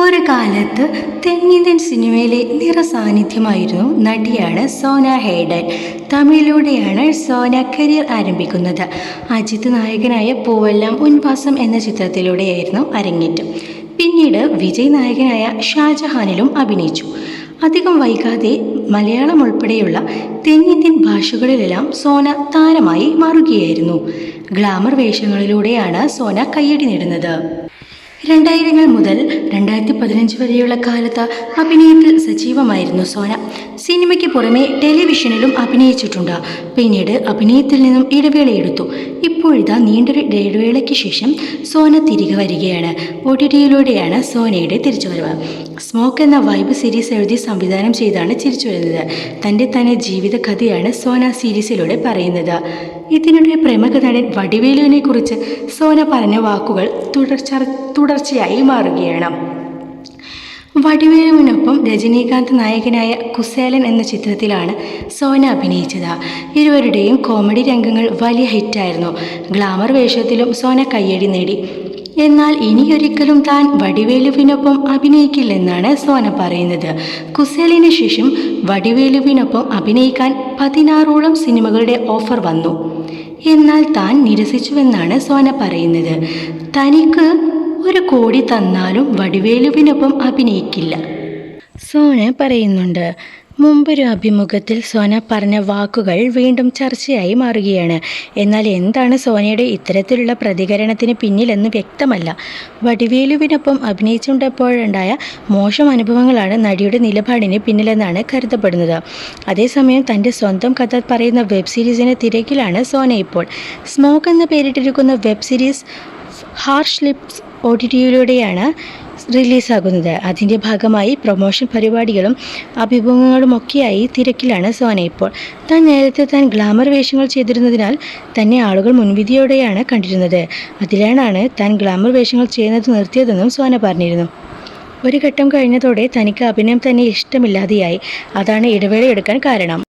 ഒരു കാലത്ത് തെന്നിന്ത്യൻ സിനിമയിലെ നിറസാന്നിധ്യമായിരുന്നു നടിയാണ് സോന ഹേഡൻ. തമിഴിലൂടെയാണ് സോന കരിയർ ആരംഭിക്കുന്നത്. അജിത് നായകനായ പൂവെല്ലാം ഉൻവാസം എന്ന ചിത്രത്തിലൂടെയായിരുന്നു അരങ്ങേറ്റം. പിന്നീട് വിജയ് നായകനായ ഷാജഹാനിലും അഭിനയിച്ചു. അധികം വൈകാതെ മലയാളം ഉൾപ്പെടെയുള്ള തെന്നിന്ത്യൻ ഭാഷകളിലെല്ലാം സോന താരമായി മാറുകയായിരുന്നു. ഗ്ലാമർ വേഷങ്ങളിലൂടെയാണ് സോന കയ്യടി നേടുന്നത്. രണ്ടായിരങ്ങൾ മുതൽ രണ്ടായിരത്തി പതിനഞ്ച് വരെയുള്ള കാലത്ത് അഭിനയത്തിൽ സജീവമായിരുന്നു സോന. സിനിമയ്ക്ക് പുറമെ ടെലിവിഷനിലും അഭിനയിച്ചിട്ടുണ്ട്. പിന്നീട് അഭിനയത്തിൽ നിന്നും ഇടവേളയെടുത്തു. ഇപ്പോഴിതാ നീണ്ടൊരു ഇടവേളയ്ക്ക് ശേഷം സോന തിരികെ വരികയാണ്. ഒ ടി ടിയിലൂടെയാണ് സോനയുടെ തിരിച്ചുവരവ്. സ്മോക്ക് എന്ന വൈബ് സീരീസ് എഴുതി സംവിധാനം ചെയ്താണ് തിരിച്ചു വരുന്നത് തന്റെ തന്നെ ജീവിത കഥയാണ് സോന സീരീസിലൂടെ പറയുന്നത്. ഇതിനിടെ പ്രമുഖ നടൻ വടിവേലുവിനെ കുറിച്ച് സോന പറഞ്ഞ വാക്കുകൾ തുടർച്ച തുടർച്ചയായി മാറുകയാണ്. വടിവേലുവിനൊപ്പം രജനീകാന്ത് നായകനായ കുസേലൻ എന്ന ചിത്രത്തിലാണ് സോന അഭിനയിച്ചത്. ഇരുവരുടെയും കോമഡി രംഗങ്ങൾ വലിയ ഹിറ്റായിരുന്നു. ഗ്ലാമർ വേഷത്തിലും സോന കയ്യടി നേടി. എന്നാൽ ഇനിയൊരിക്കലും താൻ വടിവേലുവിനൊപ്പം അഭിനയിക്കില്ലെന്നാണ് സോന പറയുന്നത്. കുസേലിന് ശേഷം വടിവേലുവിനൊപ്പം അഭിനയിക്കാൻ പതിനാറോളം സിനിമകളുടെ ഓഫർ വന്നു. എന്നാൽ താൻ നിരസിച്ചുവെന്നാണ് സോന പറയുന്നത്. തനിക്ക് കോടി തന്നാലും വടിവേലുവിനൊപ്പം അഭിനയിക്കില്ല. സോന പറയുന്നുണ്ട് മുമ്പൊരു അഭിമുഖത്തിൽ സോന പറഞ്ഞ വാക്കുകൾ വീണ്ടും ചർച്ചയായി മാറുകയാണ്. എന്നാൽ എന്താണ് സോനയുടെ ഇത്തരത്തിലുള്ള പ്രതികരണത്തിന് പിന്നിലെന്ന് വ്യക്തമല്ല. വടിവേലുവിനൊപ്പം അഭിനയിച്ചുകൊണ്ടപ്പോഴുണ്ടായ മോശം അനുഭവങ്ങളാണ് നടിയുടെ നിലപാടിന് പിന്നിലെന്നാണ് കരുതപ്പെടുന്നത്. അതേസമയം തന്റെ സ്വന്തം കഥ പറയുന്ന വെബ് സീരീസിന് തിരക്കിലാണ് സോന ഇപ്പോൾ. സ്മോക്ക് എന്ന് പേരിട്ടിരിക്കുന്ന web series harsh lips O T ടിയിലൂടെയാണ് റിലീസാകുന്നത്. അതിന്റെ ഭാഗമായി പ്രൊമോഷൻ പരിപാടികളും അഭിമുഖങ്ങളുമൊക്കെയായി തിരക്കിലാണ് സോന ഇപ്പോൾ. താൻ നേരത്തെ താൻ ഗ്ലാമർ വേഷങ്ങൾ ചെയ്തിരുന്നതിനാൽ തന്നെ ആളുകൾ മുൻവിധിയോടെയാണ് കണ്ടിരുന്നത്. അതിലാണ് താൻ ഗ്ലാമർ വേഷങ്ങൾ ചെയ്യുന്നത് നിർത്തിയതെന്നും സോന പറഞ്ഞിരുന്നു. ഒരു ഘട്ടം കഴിഞ്ഞതോടെ തനിക്ക് അഭിനയം തന്നെ ഇഷ്ടമില്ലാതെയായി. അതാണ് ഇടവേള എടുക്കാൻ കാരണം.